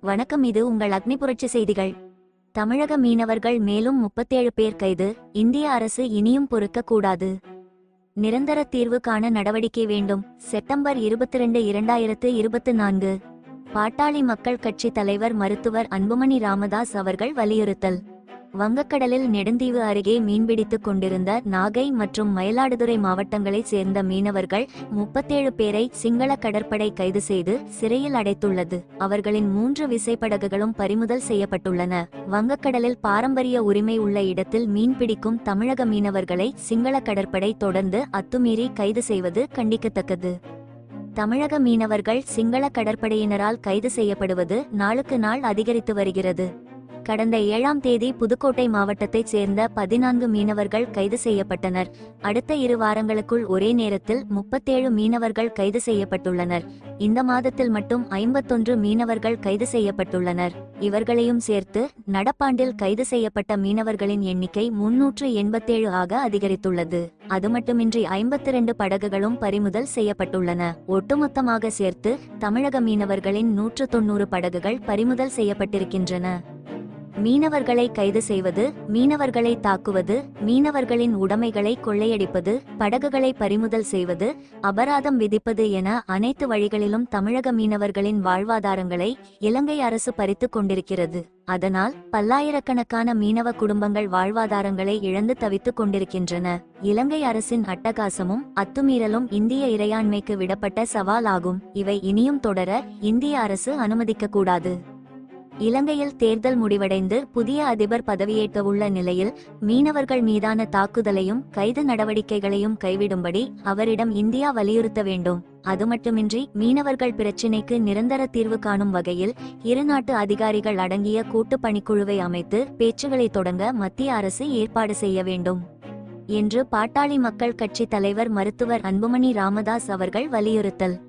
வணக்கம் இது உங்கள் அக்னி புரட்சி செய்திகள். தமிழக மீனவர்கள் மேலும் முப்பத்தேழு பேர் கைது. இந்திய அரசு இனியும் பொறுக்க கூடாது நிரந்தர தீர்வு காண நடவடிக்கை வேண்டும். செப்டம்பர் இருபத்தி ரெண்டு இரண்டாயிரத்து இருபத்து நான்கு. பாட்டாளி மக்கள் கட்சி தலைவர் மருத்துவர் அன்புமணி ராமதாஸ் அவர்கள் வலியுறுத்தல். வங்கக்கடலில் நெடுந்தீவு அருகே மீன்பிடித்துக் கொண்டிருந்த நாகை மற்றும் மயிலாடுதுறை மாவட்டங்களைச் சேர்ந்த மீனவர்கள் முப்பத்தேழு பேரை சிங்கள கடற்படை கைது செய்து சிறையில் அடைத்துள்ளது. அவர்களின் மூன்று விசைப்படகுகளும் பறிமுதல் செய்யப்பட்டுள்ளன. வங்கக்கடலில் பாரம்பரிய உரிமை உள்ள இடத்தில் மீன்பிடிக்கும் தமிழக மீனவர்களை சிங்கள கடற்படை தொடர்ந்து அத்துமீறி கைது செய்வது கண்டிக்கத்தக்கது. தமிழக மீனவர்கள் சிங்கள கடற்படையினரால் கைது செய்யப்படுவது நாளுக்கு நாள் அதிகரித்து வருகிறது. கடந்த ஏழாம் தேதி புதுக்கோட்டை மாவட்டத்தைச் சேர்ந்த பதினான்கு மீனவர்கள் கைது செய்யப்பட்டனர். அடுத்த இரு வாரங்களுக்குள் ஒரே நேரத்தில் முப்பத்தேழு மீனவர்கள் கைது செய்யப்பட்டுள்ளனர். இந்த மாதத்தில் மட்டும் ஐம்பத்தொன்று மீனவர்கள் கைது செய்யப்பட்டுள்ளனர். இவர்களையும் சேர்த்து நடப்பாண்டில் கைது செய்யப்பட்ட மீனவர்களின் எண்ணிக்கை முன்னூற்று எண்பத்தேழு ஆக அதிகரித்துள்ளது. அது மட்டுமின்றி ஐம்பத்தி இரண்டு படகுகளும் பறிமுதல் செய்யப்பட்டுள்ளன. ஒட்டுமொத்தமாக சேர்த்து தமிழக மீனவர்களின் நூற்று தொன்னூறு படகுகள் பறிமுதல் செய்யப்பட்டிருக்கின்றன. மீனவர்களை கைது செய்வது மீனவர்களை தாக்குவது மீனவர்களின் உடைமைகளை கொள்ளையடிப்பது படகுகளை பறிமுதல் செய்வது அபராதம் விதிப்பது என அனைத்து வழிகளிலும் தமிழக மீனவர்களின் வாழ்வாதாரங்களை இலங்கை அரசு பறித்துக் கொண்டிருக்கிறது. அதனால் பல்லாயிரக்கணக்கான மீனவ குடும்பங்கள் வாழ்வாதாரங்களை இழந்து தவித்துக் கொண்டிருக்கின்றன. இலங்கை அரசின் அட்டகாசமும் அத்துமீறலும் இந்திய இறையாண்மைக்கு விடப்பட்ட சவால் ஆகும் இவை இனியும் தொடர இந்திய அரசு அனுமதிக்க கூடாது. இலங்கையில் தேர்தல் முடிவடைந்து புதிய அதிபர் பதவியேற்க உள்ள நிலையில் மீனவர்கள் மீதான தாக்குதலையும் கைது நடவடிக்கைகளையும் கைவிடும்படி அவரிடம் இந்தியா வலியுறுத்த வேண்டும். அதுமட்டுமின்றி மீனவர்கள் பிரச்சினைக்கு நிரந்தர தீர்வு காணும் வகையில் இரு நாட்டு அதிகாரிகள் அடங்கிய கூட்டு பணிக்குழுவை அமைத்து பேச்சுகளை தொடங்க மத்திய அரசு ஏற்பாடு செய்ய வேண்டும் என்று பாட்டாளி மக்கள் கட்சி தலைவர் மருத்துவர் அன்புமணி ராமதாஸ் அவர்கள் வலியுறுத்தல்.